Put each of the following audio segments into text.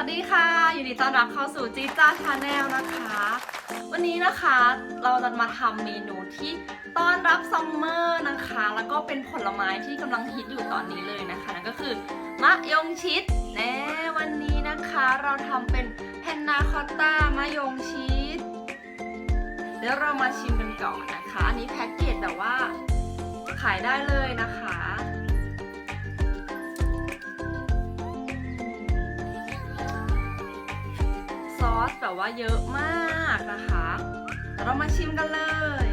วัสดีค่ะยินดีต้อนรับเข้าสู่จีจ้าชาแนลนะคะ วันนี้นะคะเราจะมาทำเมนูที่ต้อนรับซัมเมอร์นะคะ แล้วก็เป็นผลไม้ที่กำลังฮิตอยู่ตอนนี้เลยนะคะนั่นก็คือมะยงชิดแน่วันนี้นะคะเราทำเป็นแพนนาคอตต้ามะยงชิดเดี๋ยวเรามาชิมกันก่อนนะคะ อันนี้แพ็กเกจแบบว่าขายได้เลยนะคะ สแบบว่าเยอะมากนะคะเดี๋ยวเรามาชิมกันเลย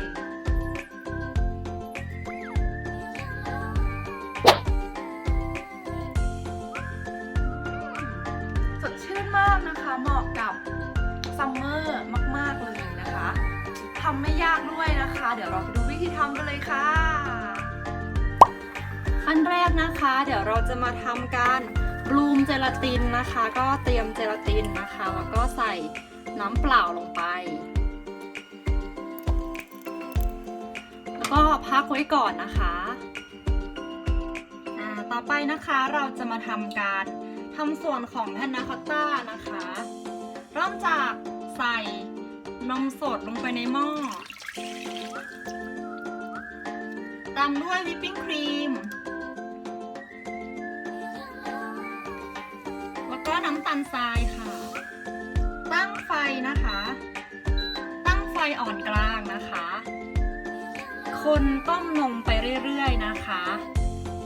สดชื่นมากนะคะเหมาะกับซัมเมอร์มาก ๆ เลยนะคะทำไม่ยากด้วยนะคะ เดี๋ยวเราไปดูวิธีทำกันเลยค่ะ ขั้นแรกนะคะ เดี๋ยวเราจะมาทำการ บลูมเจลาตินนะคะ ก็เตรียมเจลาตินนะคะ แล้วก็ใส่น้ำเปล่าลงไป แล้วก็พักไว้ก่อนนะคะอ่าต่อไปนะคะเราจะมาทำการทำส่วนของแพนนาคอตต้านะคะ เริ่มจากใส่นมสดลงไปในหม้อตามด้วยวิปปิ้งครีม ก็น้ำตาลทรายค่ะ ตั้งไฟนะคะ ตั้งไฟอ่อนกลางนะคะ คนต้มนมไปเรื่อยๆนะคะ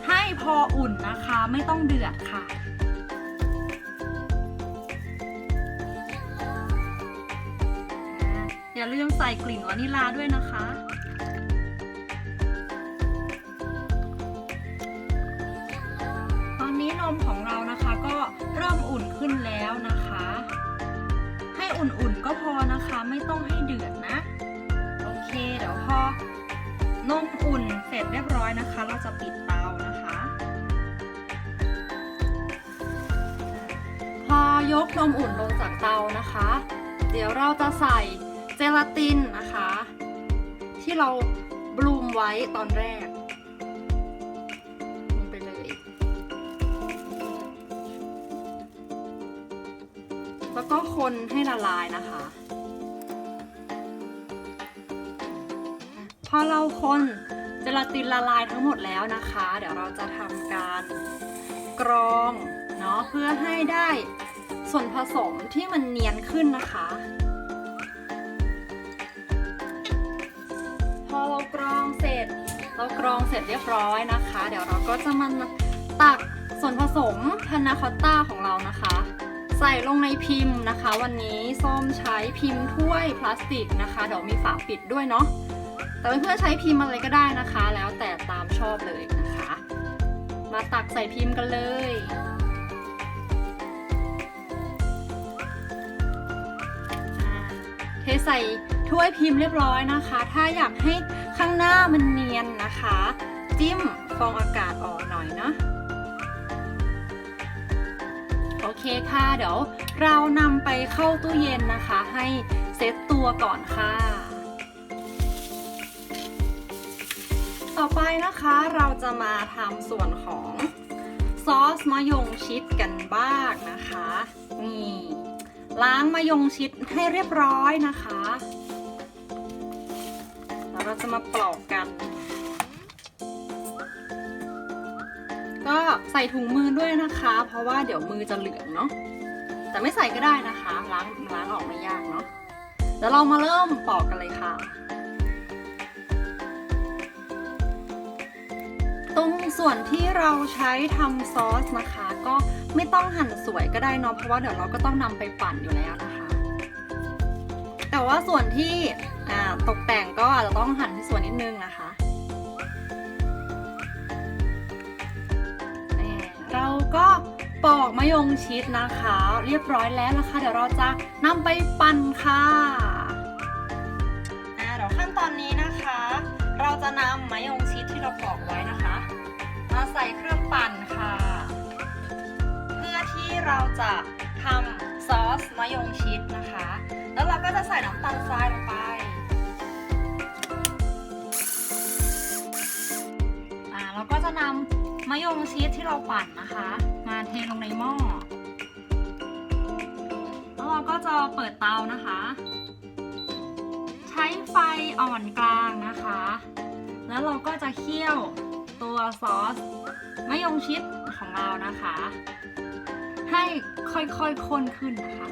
ให้พออุ่นนะคะไม่ต้องเดือดค่ะอย่าลืมใส่กลิ่นวานิลลาด้วยนะคะ นมของเรานะคะ ก็เริ่มอุ่นขึ้นแล้วนะคะ ให้อุ่นๆก็พอนะคะ ไม่ต้องให้เดือดนะ โอเคเดี๋ยวพอนมอุ่นเสร็จเรียบร้อยนะคะ เราจะปิดเตานะคะ พอยกนมอุ่นลงจากเตานะคะ เดี๋ยวเราจะใส่เจลาตินนะคะ ที่เราบลูมไว้ตอนแรก แล้วก็คนให้ละลายนะคะ พอเราคนเจลาตินละลายทั้งหมดแล้วนะคะ เดี๋ยวเราจะทำการกรองเนาะเพื่อให้ได้ส่วนผสมที่มันเนียนขึ้นนะคะ พอเรากรองเสร็จ เรากรองเสร็จเรียบร้อยนะคะ เดี๋ยวเราก็จะมาตักส่วนผสมพานาคอตต้าของเรานะคะ ใส่ลงในพิมพ์นะคะ วันนี้ส้มใช้พิมพ์ถ้วยพลาสติกนะคะ เดี๋ยวมีฝาปิดด้วยเนาะแต่เพื่อนๆใช้พิมพ์อะไรก็ได้นะคะ แล้วแต่ตามชอบเลยนะคะ มาตักใส่พิมพ์กันเลยเทใส่ถ้วยพิมพ์เรียบร้อยนะคะ ถ้าอยากให้ข้างหน้ามันเนียนนะคะ จิ้มฟองอากาศออกหน่อยเนาะ อเคค่ะ เดี๋ยวเรานำไปเข้าตู้เย็นนะคะ ให้เซตตัวก่อนค่ะ ต่อไปนะคะเราจะมาทำส่วนของซอสมะยงชิดกันบ้างนะคะ นี่ล้างมะยงชิดให้เรียบร้อยนะคะ แล้วเราจะมาปลอกกัน ก็ใส่ถุงมือด้วยนะคะ เพราะว่าเดี๋ยวมือจะเหลืองเนาะแต่ไม่ใส่ก็ได้นะคะล้างล้างออกไม่ยากเนาะเดี๋ยวเรามาเริ่มปอกกันเลยค่ะ ตรงส่วนที่เราใช้ทำซอสนะคะ ก็ไม่ต้องหั่นสวยก็ได้เนาะเพราะว่าเดี๋ยวเราก็ต้องนำไปปั่นอยู่แล้วนะคะ แต่ว่าส่วนที่ตกแต่งก็อาจจะต้องหั่นให้สวยนิดนึงนะคะ ก็ปอกมะยงชิดนะคะ เรียบร้อยแล้วนะคะ เดี๋ยวเราจะนำไปปั่นค่ะอ่าเดี๋ยวขั้นตอนนี้นะคะ เราจะนำมะยงชิดที่เราปอกไว้นะคะ มาใส่เครื่องปั่นค่ะ เพื่อที่เราจะทำซอสมะยงชิดนะคะ แล้วเราก็จะใส่น้ำตาลทรายลงไปเราก็จะนำ มะยงชิดที่เราปั่นนะคะ มาเทลงในหม้อเราก็จะเปิดเตานะคะ ใช้ไฟอ่อนกลางนะคะ แล้วเราก็จะเคี่ยวตัวซอสมะยงชิดของเรานะคะ ให้ค่อยๆข้นขึ้นนะคะ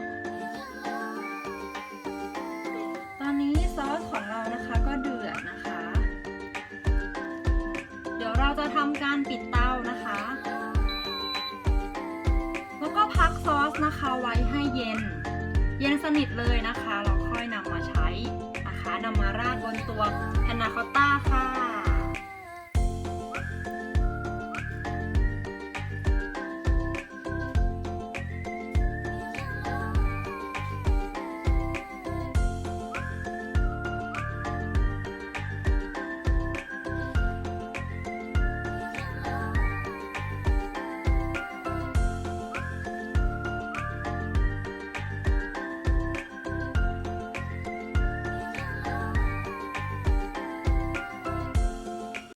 จะทำการปิดเตานะคะ แล้วก็พักซอสนะคะไว้ให้เย็น เย็นสนิทเลยนะคะ เราค่อยนำมาใช้นะคะนำมาราดบนตัว